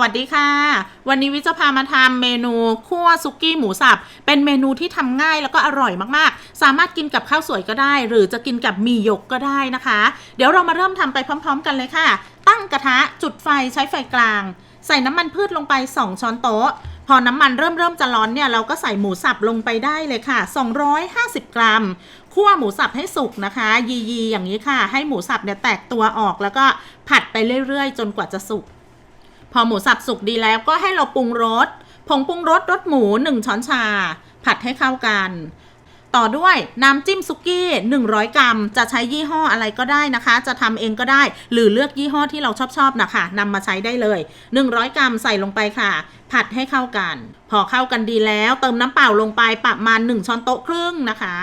วัสดีค่ะ วันนี้วิจะพามาทำเมนูคั่วซุกี้หมูสับ เป็นเมนูที่ทำง่ายแล้วก็อร่อยมากๆ สามารถกินกับข้าวสวยก็ได้ หรือจะกินกับหมี่หยกก็ได้นะคะ เดี๋ยวเรามาเริ่มทำไปพร้อม ๆ กันเลยค่ะ ตั้งกระทะจุดไฟใช้ไฟกลาง ใส่น้ำมันพืชลงไป 2 ช้อนโต๊ะ พอน้ำมันเริ่มเริ่มจะร้อนเนี่ยเราก็ใส่หมูสับลงไปได้เลยค่ะ 250 กรัมคั่วหมูสับให้สุกนะคะ ยีๆอย่างนี้ค่ะ ให้หมูสับเนี่ยแตกตัวออกแล้วก็ผัดไปเรื่อยๆ จนกว่าจะสุก อหมูสับสุกดีแล้วก็ให้เราปรุงรสผงปรุงรสรสหมู 1 ช้อนชา ผัดให้เข้ากัน ต่อด้วยน้ำจิ้มซุกี้ 100 กรัม จะใช้ยี่ห้ออะไรก็ได้นะคะ จะทำเองก็ได้ หรือเลือกยี่ห้อที่เราชอบๆนะคะนำมาใช้ได้เลย 100 กรัมใส่ลงไปค่ะ ผัดให้เข้ากัน พอเข้ากันดีแล้ว เติมน้ำเปล่าลงไปประมาณ 1 ช้อนโต๊ะครึ่งนะคะ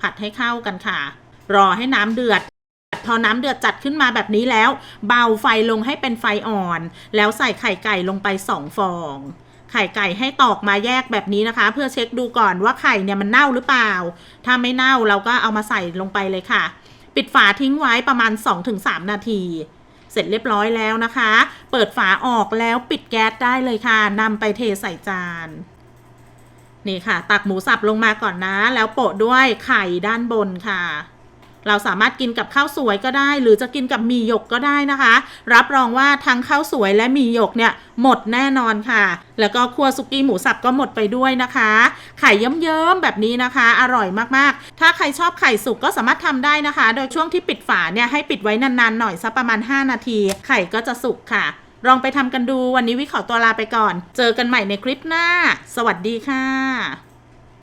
ผัดให้เข้ากันค่ะ รอให้น้ำเดือด พอน้ำเดือดจัดขึ้นมาแบบนี้แล้ว เบาไฟลงให้เป็นไฟอ่อน แล้วใส่ไข่ไก่ลงไป 2 ฟองไข่ไก่ให้ตอกมาแยกแบบนี้นะคะ เพื่อเช็คดูก่อนว่าไข่เนี่ยมันเน่าหรือเปล่า ถ้าไม่เน่าเราก็เอามาใส่ลงไปเลยค่ะ ปิดฝาทิ้งไว้ประมาณ 2-3 นาที เสร็จเรียบร้อยแล้วนะคะ เปิดฝาออกแล้วปิดแก๊สได้เลยค่ะนำไปเทใส่จานนี่ค่ะ ตักหมูสับลงมาก่อนนะ แล้วโปะด้วยไข่ด้านบนค่ะ เราสามารถกินกับข้าวสวยก็ได้ หรือจะกินกับหมี่หยกก็ได้นะคะ รับรองว่าทั้งข้าวสวยและหมี่หยกเนี่ยหมดแน่นอนค่ะ แล้วก็ครัวซุกี้หมูสับก็หมดไปด้วยนะคะไข่เยิ้มๆแบบนี้นะคะ อร่อยมากๆ ถ้าใครชอบไข่สุกก็สามารถทำได้นะคะ โดยช่วงที่ปิดฝาเนี่ยให้ปิดไว้นานๆหน่อยสักประมาณ 5 นาที ไข่ก็จะสุกค่ะ ลองไปทำกันดูวันนี้วิขอตัวลาไปก่อน เจอกันใหม่ในคลิปหน้า สวัสดีค่ะ